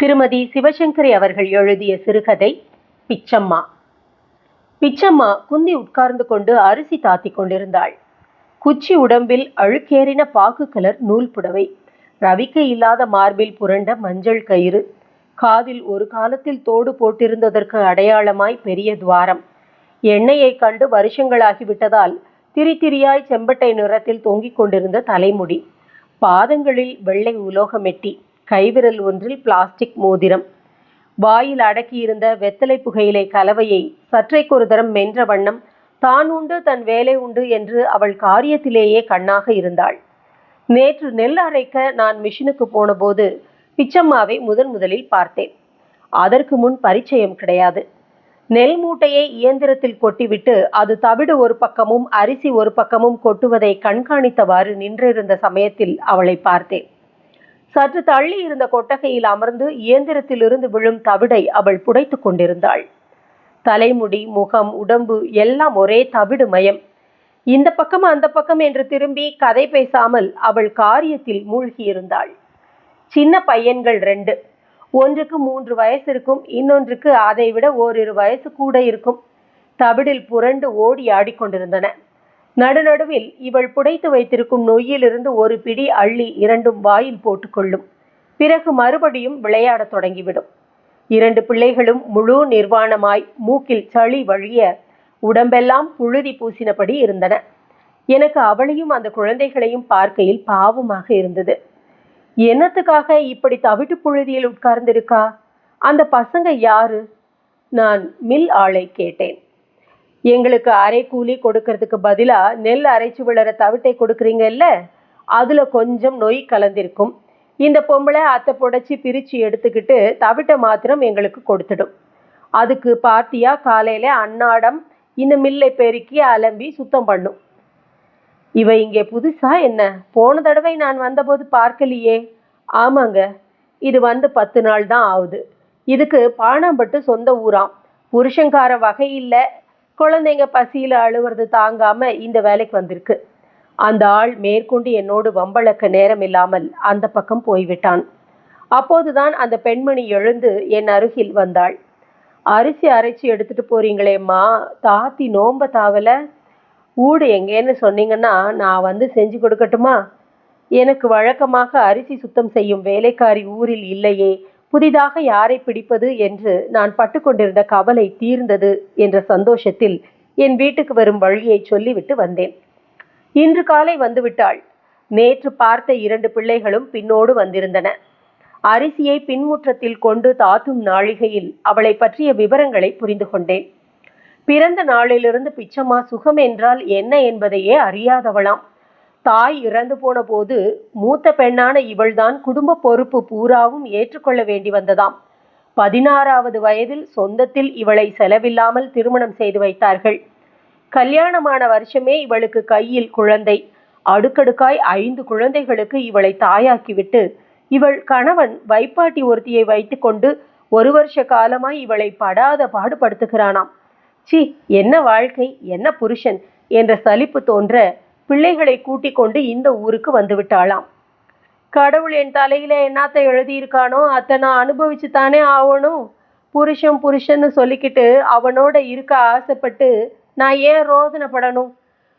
திருமதி சிவசங்கரி அவர்கள் எழுதிய சிறுகதை பிச்சம்மா. பிச்சம்மா குந்தி உட்கார்ந்து கொண்டு அரிசி தாத்திக் கொண்டிருந்தாள். குச்சி உடம்பில் அழுக்கேறின பாக்கு கலர் நூல் புடவை. ரவிக்க இல்லாத மார்பில் புரண்ட மஞ்சள் கயிறு. காதில் ஒரு காலத்தில் தோடு போட்டிருந்ததற்கு அடையாளமாய் பெரிய துவாரம். எண்ணெயை கண்டு வருஷங்களாகிவிட்டதால் திரி திரியாய் செம்பட்டை நிறத்தில் தொங்கிக் கொண்டிருந்த தலைமுடி. பாதங்களில் வெள்ளை உலோகமெட்டி. கைவிரல் ஒன்றில் பிளாஸ்டிக் மோதிரம். வாயில் அடக்கியிருந்த வெத்தலை புகையிலை கலவையை சற்றைக்கொரு தரம் மென்ற வண்ணம் தான் உண்டு தன் வேலை உண்டு என்று அவள் காரியத்திலேயே கண்ணாக இருந்தாள். நேற்று நெல் அரைக்க நான் மிஷினுக்கு போனபோது பிச்சம்மாவை முதன் முதலில் பார்த்தேன். அதற்கு முன் பரிச்சயம் கிடையாது. நெல் மூட்டையை இயந்திரத்தில் கொட்டிவிட்டு அது தவிடு ஒரு பக்கமும் அரிசி ஒரு பக்கமும் கொட்டுவதை கண்காணித்தவாறு நின்றிருந்த சமயத்தில் அவளை பார்த்தேன். சற்று தள்ளி இருந்த கொட்டகையில் அமர்ந்து இயந்திரத்திலிருந்து விழும் தவிடை அவள் புடைத்துக் கொண்டிருந்தாள். தலைமுடி முகம் உடம்பு எல்லாம் ஒரே தவிடு மயம் இந்த பக்கம் அந்த பக்கம் என்று திரும்பி கதை பேசாமல் அவள் காரியத்தில் மூழ்கியிருந்தாள். சின்ன பையன்கள் ரெண்டு. ஒன்றுக்கு மூன்று வயசு இருக்கும் இன்னொன்றுக்கு அதை விட ஓரிரு வயசு கூட இருக்கும். தவிடில் புரண்டு ஓடி ஆடிக்கொண்டிருந்தன. நடுநடுவில் இவள் புடைத்து வைத்திருக்கும் நொய்யிலிருந்து ஒரு பிடி அள்ளி இரண்டும் வாயில் போட்டுக்கொள்ளும். பிறகு மறுபடியும் விளையாடத் தொடங்கிவிடும். இரண்டு பிள்ளைகளும் முழு நிர்வாணமாய் மூக்கில் சளி வழிய உடம்பெல்லாம் புழுதி பூசினபடி இருந்தன. எனக்கு அவளையும் அந்த குழந்தைகளையும் பார்க்கையில் பாவமாக இருந்தது. என்னத்துக்காக இப்படி தவிட்டு புழுதியில் உட்கார்ந்திருக்கா? அந்த பசங்க யாரு? நான் மில் ஆளை கேட்டேன். எங்களுக்கு அரை கூலி கொடுக்கறதுக்கு பதிலாக நெல் அரைச்சி விழற தவிட்டை கொடுக்குறீங்கல்ல? அதில் கொஞ்சம் நொய் கலந்திருக்கும். இந்த பொம்பளை அத்தை புடைச்சி பிரித்து எடுத்துக்கிட்டு தவிட்டை மாத்திரம் எங்களுக்கு கொடுத்துடும். அதுக்கு பார்த்தியாக காலையில் அன்னாடம் இந்த மில்லை பெருக்கி அலம்பி சுத்தம் பண்ணும். இவ இங்கே புதுசா என்ன? போன தடவை நான் வந்தபோது பார்க்கலையே. ஆமாங்க இது வந்து பத்து நாள் தான் ஆகுது. இதுக்கு பாணாம்பட்டு சொந்த ஊராம். புருஷங்கார வகை இல்லை குழந்தைங்க பசியில் அழுவுறது தாங்காம இந்த வேலைக்கு வந்திருக்கு. அந்த ஆள் மேற்கொண்டு என்னோடு வம்பளக்க நேரம் இல்லாமல் அந்த பக்கம் போய்விட்டான். அப்போதுதான் அந்த பெண்மணி எழுந்து என் அருகில் வந்தாள். அரிசி அரைச்சி எடுத்துட்டு போறீங்களேம்மா தாத்தி நோம்ப தாவல. ஊடு எங்கேன்னு சொன்னீங்கன்னா நான் வந்து செஞ்சு கொடுக்கட்டுமா? எனக்கு வழக்கமாக அரிசி சுத்தம் செய்யும் வேலைக்காரி ஊரில் இல்லையே புதிதாக யாரை பிடிப்பது என்று நான் பட்டுக்கொண்டிருந்த கவலை தீர்ந்தது என்ற சந்தோஷத்தில் என் வீட்டுக்கு வரும் வழியை சொல்லிவிட்டு வந்தேன். இன்று காலை வந்துவிட்டாள். நேற்று பார்த்த இரண்டு பிள்ளைகளும் பின்னோடு வந்திருந்தன. அரிசியை பின்முற்றத்தில் கொண்டு தாத்தும் நாழிகையில் அவளை பற்றிய விவரங்களை புரிந்து கொண்டேன். பிறந்த நாளிலிருந்து பிச்சம்மா சுகம் என்றால் என்ன என்பதையே அறியாதவளாம். தாய் இறந்து போன போது மூத்த பெண்ணான இவள்தான் குடும்ப பொறுப்பு பூராவும் ஏற்றுக்கொள்ள வேண்டி வந்ததாம். பதினாறாவது வயதில் சொந்தத்தில் இவளை செலவில்லாமல் திருமணம் செய்து வைத்தார்கள். கல்யாணமான வருஷமே இவளுக்கு கையில் குழந்தை. அடுக்கடுக்காய் ஐந்து குழந்தைகளுக்கு இவளை தாயாக்கிவிட்டு இவள் கணவன் வைப்பாட்டி ஒருத்தியை வைத்துக்கொண்டு ஒரு வருஷ காலமாய் இவளை படாத பாடுபடுத்துகிறானாம். சி என்ன வாழ்க்கை என்ன புருஷன் என்ற சலிப்பு தோன்ற பிள்ளைகளை கூட்டிக் கொண்டு இந்த ஊருக்கு வந்து விட்டாளாம். கடவுள் என் தலையில என்னத்த எழுதியிருக்கானோ அத்தை நான் அனுபவிச்சு தானே ஆகணும் புருஷன் புருஷன்னு சொல்லிக்கிட்டு அவனோட இருக்க ஆசைப்பட்டு நான் ஏன் ரோதனைப்படணும்?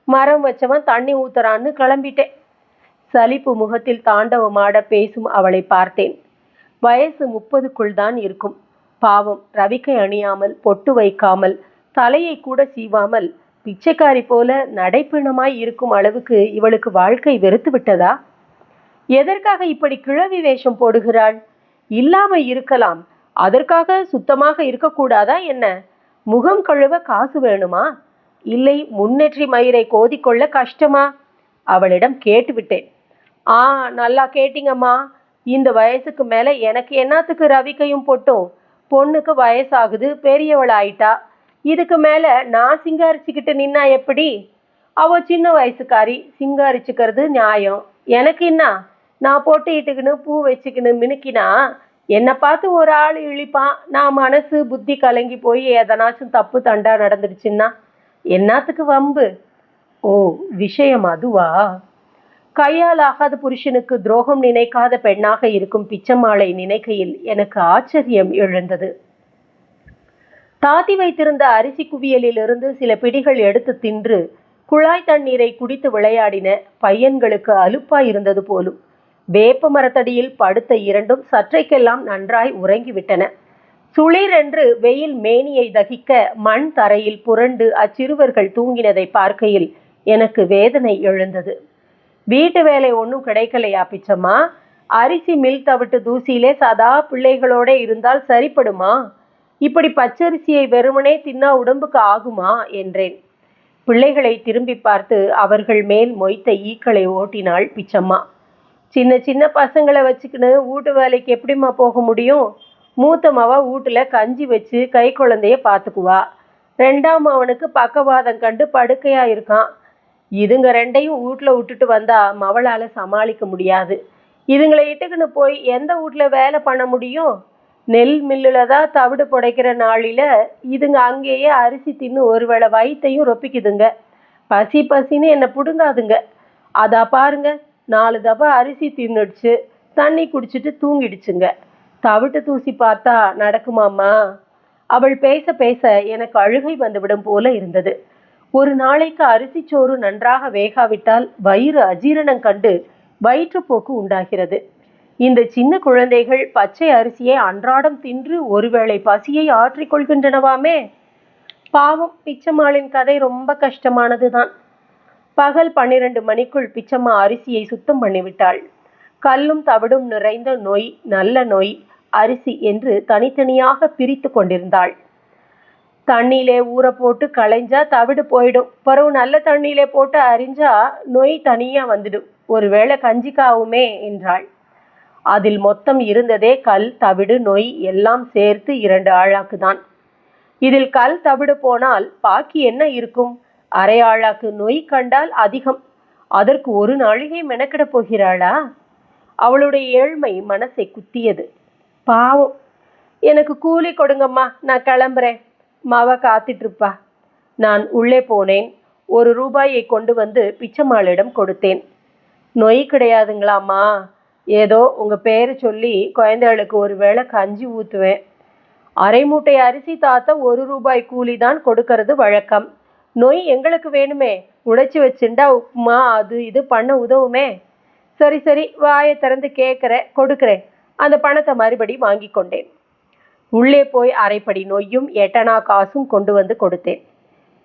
மரம் வச்சவன் தண்ணி ஊத்துறான்னு கிளம்பிட்டேன். சலிப்பு முகத்தில் தாண்டவமாட பேசும் அவளை பார்த்தேன். வயசு முப்பதுக்குள் தான் இருக்கும். பாவம் ரவிக்கை அணியாமல் பொட்டு வைக்காமல் தலையை கூட சீவாமல் பிச்சைக்காரி போல நடைப்பிணமாய் இருக்கும் அளவுக்கு இவளுக்கு வாழ்க்கை வெறுத்து விட்டதா? எதற்காக இப்படி கிழவி வேஷம் போடுகிறாள்? இல்லாம இருக்கலாம். அதற்காக சுத்தமாக இருக்கக்கூடாதா என்ன? முகம் கழுவ காசு வேணுமா? இல்லை முன்னேற்றி மயிரை கோதிக்கொள்ள கஷ்டமா? அவளிடம் கேட்டுவிட்டேன். ஆ நல்லா கேட்டீங்கம்மா. இந்த வயசுக்கு மேல எனக்கு என்னத்துக்கு ரவிக்கையும் போட்டும்? பொண்ணுக்கு வயசாகுது பெரியவள் ஆயிட்டா இதுக்கு மேல நான் சிங்காரிச்சுக்கிட்டு நின்னா எப்படி? அவ சின்ன வயசுக்காரி சிங்காரிச்சுக்கிறது நியாயம். எனக்கு என்ன? நான் போட்டுக்கிட்டுக்கின்னு பூ வச்சுக்கின்னு மினுக்கினா என்னை பார்த்து ஒரு ஆள் இழிப்பான். நான் மனசு புத்தி கலங்கி போய் எதனாச்சும் தப்பு தண்டா நடந்துடுச்சுன்னா என்னத்துக்கு வம்பு? ஓ விஷயம் அதுவா? கையால் ஆகாத புருஷனுக்கு துரோகம் நினைக்காத பெண்ணாக இருக்கும் பிச்சம்மாளை நினைக்கையில் எனக்கு ஆச்சரியம் எழுந்தது. தாத்தி வைத்திருந்த அரிசி குவியலிலிருந்து சில பிடிகள் எடுத்து தின்று குழாய் தண்ணீரை குடித்து விளையாடின பையன்களுக்கு அலுப்பாய் இருந்தது போலும். வேப்ப மரத்தடியில் படுத்த இரண்டும் சற்றைக்கெல்லாம் நன்றாய் உறங்கிவிட்டன. சுளிரென்று வெயில் மேனியை தகிக்க மண் தரையில் புரண்டு அச்சிறுவர்கள் தூங்கினதை பார்க்கையில் எனக்கு வேதனை எழுந்தது. வீட்டு வேலை ஒன்றும் கிடைக்கலையா பிச்சம்மா? அரிசி மில் தவிட்டு தூசியிலே சதா பிள்ளைகளோட இருந்தால் சரிப்படுமா? இப்படி பச்சரிசியை வெறுமனே தின்னா உடம்புக்கு ஆகுமா? என்றேன். பிள்ளைகளை திரும்பி பார்த்து அவர்கள் மேல் மொய்த்த ஈக்களை ஓட்டினாள் பிச்சம்மா. சின்ன சின்ன பசங்களை வச்சுக்கின்னு வீட்டு வேலைக்கு எப்படிம்மா போக முடியும்? மூத்த மாவா வீட்டுல கஞ்சி வச்சு கை குழந்தைய பார்த்துக்குவா. ரெண்டாம் அவனுக்கு பக்கவாதம் கண்டு படுக்கையாக இருக்கான். இதுங்க ரெண்டையும் வீட்டில் விட்டுட்டு வந்தா மவளால் சமாளிக்க முடியாது. இதுங்களை இட்டுக்குன்னு போய் எந்த வீட்ல வேலை பண்ண முடியும்? நெல் மில்லுல தான் தவிடு புடைக்கிற நாளில இதுங்க அங்கேயே அரிசி தின்னு ஒருவேளை வயிற்றையும் ரொப்பிக்குதுங்க. பசி பசின்னு என்னை பிடுங்காதுங்க. அதா பாருங்க நாலு தப்பா அரிசி தின்னுடுச்சு தண்ணி குடிச்சிட்டு தூங்கிடுச்சுங்க. தவிட்டு தூசி பார்த்தா நடக்குமாம்மா? அவள் பேச பேச எனக்கு அழுகை வந்துவிடும் போல இருந்தது. ஒரு நாளைக்கு அரிசி சோறு நன்றாக வேகாவிட்டால் வயிறு அஜீரணம் கண்டு வயிற்றுப்போக்கு உண்டாகிறது. இந்த சின்ன குழந்தைகள் பச்சை அரிசியை அன்றாடம் தின்று ஒருவேளை பசியை ஆற்றிக்கொள்கின்றனவாமே பாவம் பிச்சம்மாளின் கதை ரொம்ப கஷ்டமானதுதான். பகல் பன்னிரண்டு மணிக்குள் பிச்சம்மா அரிசியை சுத்தம் பண்ணிவிட்டாள். கல்லும் தவிடும் நிறைந்த நோய் நல்ல நோய் அரிசி என்று தனித்தனியாக பிரித்து கொண்டிருந்தாள். தண்ணியிலே ஊற போட்டு களைஞ்சா தவிடு போயிடும். பிறகு நல்ல தண்ணியிலே போட்டு அரிஞ்சா நோய் தனியா வந்துடும். ஒருவேளை கஞ்சிக்காவுமே என்றாள். அதில் மொத்தம் இருந்ததே கல் தவிடு நொய் எல்லாம் சேர்த்து இரண்டு ஆழாக்கு தான் இதில் கல் தவிடு போனால் பாக்கி என்ன இருக்கும்? அரை ஆழாக்கு நொய் கண்டால் அதிகம். அதற்கு ஒரு நாழிகை மெனக்கிட போகிறாளா? அவளுடைய ஏழ்மை மனசை குத்தியது. பாவம். எனக்கு கூலி கொடுங்கம்மா நான் கிளம்புறேன். மாவ காத்திட்ருப்பா நான் உள்ளே போனேன். ஒரு ரூபாயை கொண்டு வந்து பிச்சம்மாளிடம் கொடுத்தேன். நொய் கிடையாதுங்களாம்மா. ஏதோ உங்கள் பேரை சொல்லி குழந்தைகளுக்கு ஒரு வேளை கஞ்சி ஊற்றுவேன் அரை மூட்டை அரிசி தாத்த ஒரு ரூபாய் கூலி தான் கொடுக்கறது வழக்கம். நொய் எங்களுக்கு வேணுமே? உடைச்சி வச்சுண்டா உப்புமா அது இது பண்ண உதவுமே? சரி சரி வாயை திறந்து கேட்குறேன் கொடுக்குறேன் அந்த பணத்தை மறுபடி வாங்கி கொண்டேன். உள்ளே போய் அரைப்படி நொய்யும் எட்டனா காசும் கொண்டு வந்து கொடுத்தேன்.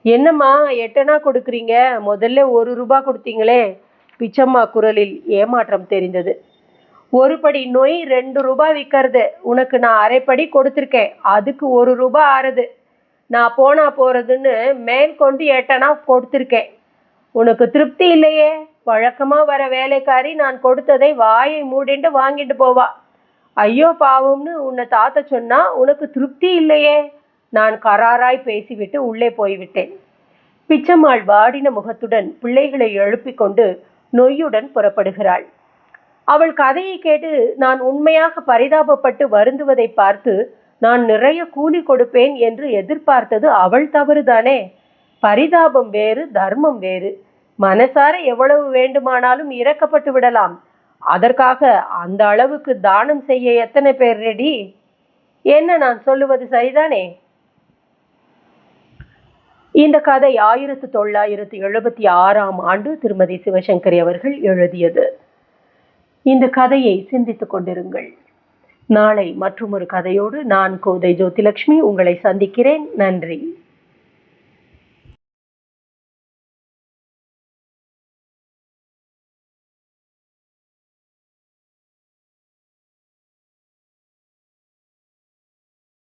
என்னம்மா எட்டனா கொடுக்குறீங்க? முதல்ல ஒரு ரூபா கொடுத்தீங்களே? பிச்சம்மா குரலில் ஏமாற்றம் தெரிந்தது. ஒரு படி நொய் ரெண்டு ரூபாய் விற்கிறது உனக்கு நான் அரைப்படி கொடுத்துருக்கேன். அதுக்கு ஒரு ரூபாய் ஆறுது. நான் போனா போறதுன்னு மேல் கொண்டு எட்டனா கொடுத்துருக்கேன். உனக்கு திருப்தி இல்லையே? வழக்கமா வர வேலைக்காரி நான் கொடுத்ததை வாயை மூடிண்டு வாங்கிட்டு போவா. ஐயோ பாவம்னு உன்னை தாத்த சொன்னா உனக்கு திருப்தி இல்லையே? நான் கராராய் பேசிவிட்டு உள்ளே போய்விட்டேன். பிச்சம்மாள் வாடின முகத்துடன் பிள்ளைகளை எழுப்பிக் கொண்டு நொய்யுடன் புறப்படுகிறாள். அவள் கதையை கேட்டு நான் உண்மையாக பரிதாபப்பட்டு வருந்துவதை பார்த்து நான் நிறைய கூலி கொடுப்பேன் என்று எதிர்பார்த்தது அவள் தவறுதானே? பரிதாபம் வேறு தர்மம் வேறு. மனசார எவ்வளவு வேண்டுமானாலும் இறக்கப்பட்டு விடலாம். அதற்காக அந்த அளவுக்கு தானம் செய்ய எத்தனை பேர் ரெடி? என்ன நான் சொல்லுவது சரிதானே? இந்த கதை ஆயிரத்து தொள்ளாயிரத்து எழுபத்தி ஆறாம் ஆண்டு திருமதி சிவசங்கரி அவர்கள் எழுதியது. இந்த கதையை சிந்தித்துக் கொண்டிருங்கள். நாளை மற்றொரு கதையோடு நான் கோதை ஜோதிலட்சுமி உங்களை சந்திக்கிறேன். நன்றி.